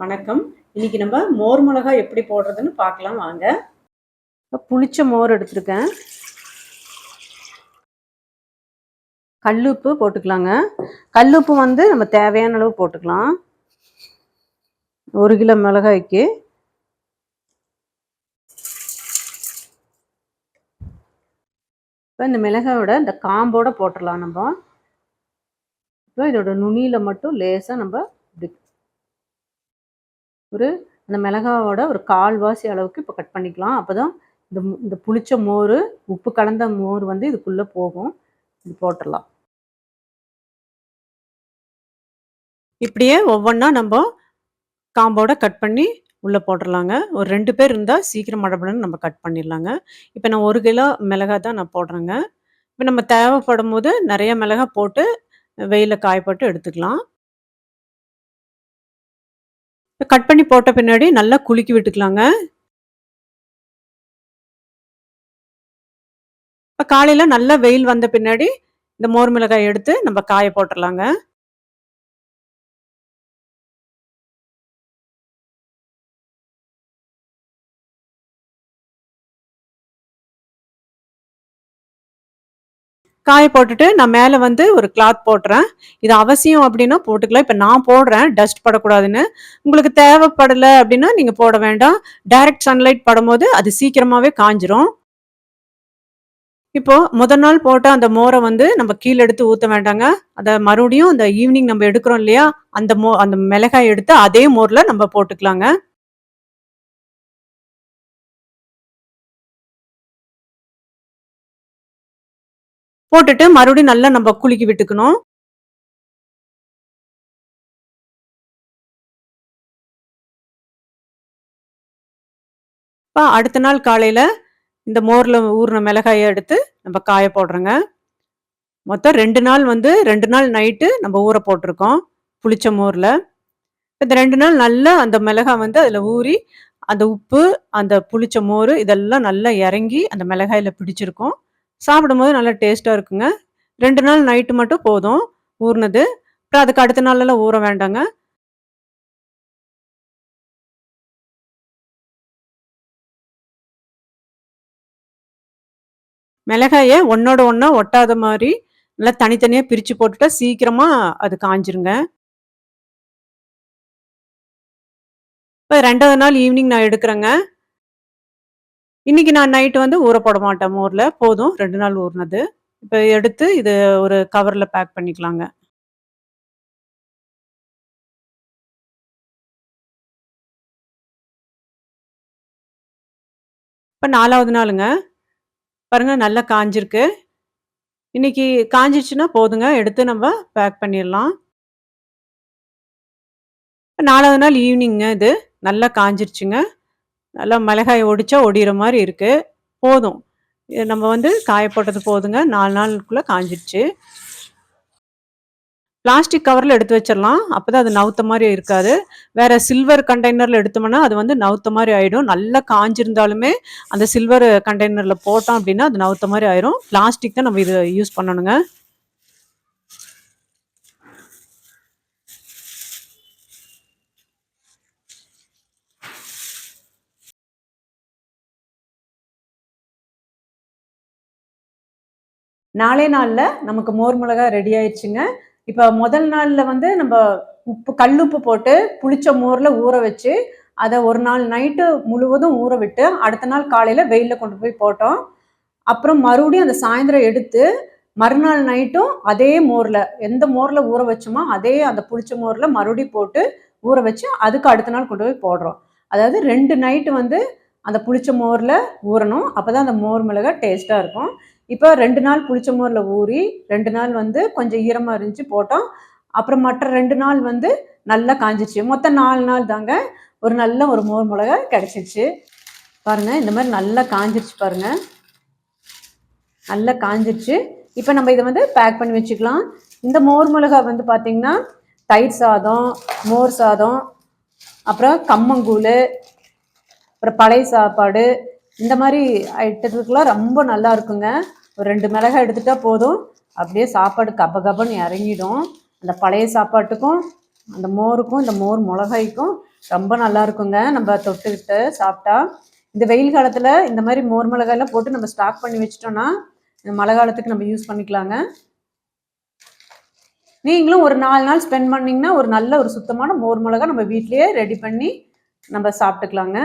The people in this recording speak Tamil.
வணக்கம். இன்னைக்கு நம்ம மோர் மிளகாய் எப்படி போடுறதுன்னு பார்க்கலாம் வாங்க. புளிச்ச மோர் எடுத்திருக்கேன். கல்லுப்பு போட்டுக்கலாங்க. கல்லுப்பு வந்து நம்ம தேவையான அளவு போட்டுக்கலாம். ஒரு கிலோ மிளகாய்க்கு. இப்போ இந்த மிளகாயோட இந்த காம்போட போட்டுடலாம் நம்ம. இப்போ இதோட நுனியில் மட்டும் லேசாக நம்ம இப்படி ஒரு அந்த மிளகாவோட ஒரு கால்வாசி அளவுக்கு இப்போ கட் பண்ணிக்கலாம். அப்போ தான் இந்த இந்த புளிச்ச மோர் உப்பு கலந்த மோர் வந்து இதுக்குள்ளே போகும். இது போட்டுடலாம் இப்படியே ஒவ்வொன்றா நம்ம காம்போட கட் பண்ணி உள்ளே போட்டுடலாங்க ஒரு ரெண்டு பேர் இருந்தால் சீக்கிரம் மடபடன்னு நம்ம கட் பண்ணிடலாங்க. இப்போ நான் ஒரு கிலோ மிளகாய் தான் நான் போடுறேங்க. இப்போ நம்ம தேவைப்படும் போது நிறைய மிளகாய் போட்டு வெயிலில் காய போட்டு எடுத்துக்கலாம். கட் பண்ணி போட்ட பின்னாடி நல்லா குலுக்கி விட்டுக்கலாங்க. இப்போ காலையில் நல்லா வெயில் வந்த பின்னாடி இந்த மோர் மிளகாய் எடுத்து நம்ம காய போட்டுடலாங்க காய போட்டுட்டு நான் மேலே வந்து ஒரு கிளாத் போடுறேன் இது அவசியம் அப்படின்னா போட்டுக்கலாம். இப்போ நான் போடுறேன். டஸ்ட் படக்கூடாதுன்னு. உங்களுக்கு தேவைப்படலை அப்படின்னா நீங்கள் போட வேண்டாம். டைரக்ட் சன்லைட் படும்போது அது சீக்கிரமாகவே காஞ்சிரும். இப்போ முதல் நாள் போட்ட அந்த மோரை வந்து நம்ம கீழே எடுத்து ஊற்ற வேண்டாங்க. அதை மறுபடியும் அந்த ஈவினிங் நம்ம எடுக்கிறோம் இல்லையா? அந்த மோ அந்த மிளகாய் எடுத்து அதே மோரில் நம்ம போட்டுக்கலாங்க. போட்டுட்டு மறுபடியும் நல்லா நம்ம குலுக்கி விட்டுக்கணும். இப்போ அடுத்த நாள் காலையில் இந்த மோரில் ஊறின மிளகாயை எடுத்து நம்ம காய போடுறோங்க. மொத்தம் ரெண்டு நாள் வந்து ரெண்டு நாள் நைட்டு நம்ம ஊற போட்டிருக்கோம் புளிச்ச மோரில். இந்த ரெண்டு நாள் நல்லா அந்த மிளகாய் வந்து அதில் ஊறி அந்த உப்பு அந்த புளிச்ச மோர் இதெல்லாம் நல்லா இறங்கி அந்த மிளகாயில் பிடிச்சிருக்கும். சாப்பிடும்போது நல்லா டேஸ்ட்டாக இருக்குங்க. ரெண்டு நாள் நைட்டு மட்டும் போதும். ஊறினது. அப்புறம் அதுக்கு அடுத்த நாளெல்லாம் ஊற வேண்டாங்க. மிளகாயை ஒன்றோட ஒன்றா ஒட்டாத மாதிரி நல்லா தனித்தனியாக பிரித்து போட்டுட்டா சீக்கிரமாக அது காஞ்சிருங்க. இப்போ ரெண்டாவது நாள் ஈவினிங் நான் எடுக்கிறேங்க. இன்னைக்கு நான் நைட்டு வந்து ஊற போட மாட்டேன். மோரில் போதும். ரெண்டு நாள் ஊறினது. இப்போ எடுத்து இது ஒரு கவரில் பேக் பண்ணிக்கலாங்க. இப்போ நாலாவது நாளுங்க. பாருங்கள் நல்லா காஞ்சிருக்கு. இன்னைக்கு காஞ்சிச்சுன்னா போதுங்க. எடுத்து நம்ம பேக் பண்ணிடலாம். இப்போ நாலாவது நாள் ஈவினிங்க இது. நல்லா காஞ்சிருச்சுங்க. நல்லா மிளகாய் ஒடிச்சா ஒடிகிற மாதிரி இருக்குது போதும். நம்ம வந்து காய போட்டது போதுங்க. நாலு நாளுக்குள்ளே காஞ்சிடுச்சு பிளாஸ்டிக் கவரில் எடுத்து வச்சிடலாம். அப்போ தான் அது நவுத்த மாதிரி இருக்காது. வேற சில்வர் கண்டெய்னரில் எடுத்தோம்னா அது வந்து நவுத்த மாதிரி ஆகிடும் நல்லா காஞ்சிருந்தாலுமே அந்த சில்வர் கண்டெய்னரில் போட்டோம் அப்படின்னா அது நவுத்த மாதிரி ஆயிரும். பிளாஸ்டிக் தான் நம்ம இது யூஸ் பண்ணணுங்க. நாளே நாளில் நமக்கு மோர் மிளகா ரெடி ஆயிடுச்சுங்க. இப்போ முதல் நாளில் வந்து நம்ம உப்பு கல்லுப்பு போட்டு புளிச்ச மோரில் ஊற வச்சு அதை ஒரு நாள் நைட்டு முழுவதும் ஊற விட்டு அடுத்த நாள் காலையில் வெயிலில் கொண்டு போய் போட்டோம். அப்புறம் மறுபடியும் அந்த சாயந்தரம் எடுத்து மறுநாள் நைட்டும் அதே மோரில் எந்த மோரில் ஊற வச்சோமோ அதே அந்த புளிச்ச மோரில் மறுபடியும் போட்டு ஊற வச்சு அதுக்கு அடுத்த நாள் கொண்டு போய் போடுறோம். அதாவது ரெண்டு நைட்டு வந்து அந்த புளிச்ச மோரில் ஊறணும். அப்போ தான் அந்த மோர் மிளகாய் டேஸ்ட்டாக இருக்கும். இப்போ ரெண்டு நாள் புளிச்ச மோரில் ஊறி ரெண்டு நாள் வந்து கொஞ்சம் ஈரமாக இருந்துச்சு போட்டோம். அப்புறம் மற்ற ரெண்டு நாள் வந்து நல்லா காஞ்சிச்சு. மொத்தம் நாலு நாள் தாங்க ஒரு நல்ல ஒரு மோர் மிளகாய் கிடச்சிச்சு. பாருங்கள் இந்த மாதிரி நல்லா காஞ்சிருச்சு பாருங்கள் நல்லா காஞ்சிருச்சு. இப்போ நம்ம இதை வந்து பேக் பண்ணி வச்சுக்கலாம். இந்த மோர் மிளகாய் வந்து பார்த்திங்கன்னா தயிர் சாதம் மோர் சாதம் அப்புறம் கம்மங்கூழ் அப்புறம் பழைய சாப்பாடு இந்த மாதிரி ஐட்டத்துக்குலாம் ரொம்ப நல்லா இருக்குங்க. ஒரு ரெண்டு மிளகாய் எடுத்துட்டா போதும். அப்படியே சாப்பாடு கப கபன்னு இறங்கிடும். அந்த பழைய சாப்பாட்டுக்கும் அந்த மோருக்கும் இந்த மோர் மிளகாய்க்கும் ரொம்ப நல்லா இருக்குங்க. நம்ம தொட்டுக்கிட்டு சாப்பிட்டா. இந்த வெயில் காலத்தில் இந்த மாதிரி மோர் மிளகாயெல்லாம் போட்டு நம்ம ஸ்டாக் பண்ணி வச்சிட்டோம்னா இந்த மழை காலத்துக்கு நம்ம யூஸ் பண்ணிக்கலாங்க. நீங்களும் ஒரு நாலு நாள் ஸ்பெண்ட் பண்ணிங்கன்னா ஒரு நல்ல ஒரு சுத்தமான மோர் மிளகா நம்ம வீட்லேயே ரெடி பண்ணி நம்ம சாப்பிட்டுக்கலாங்க.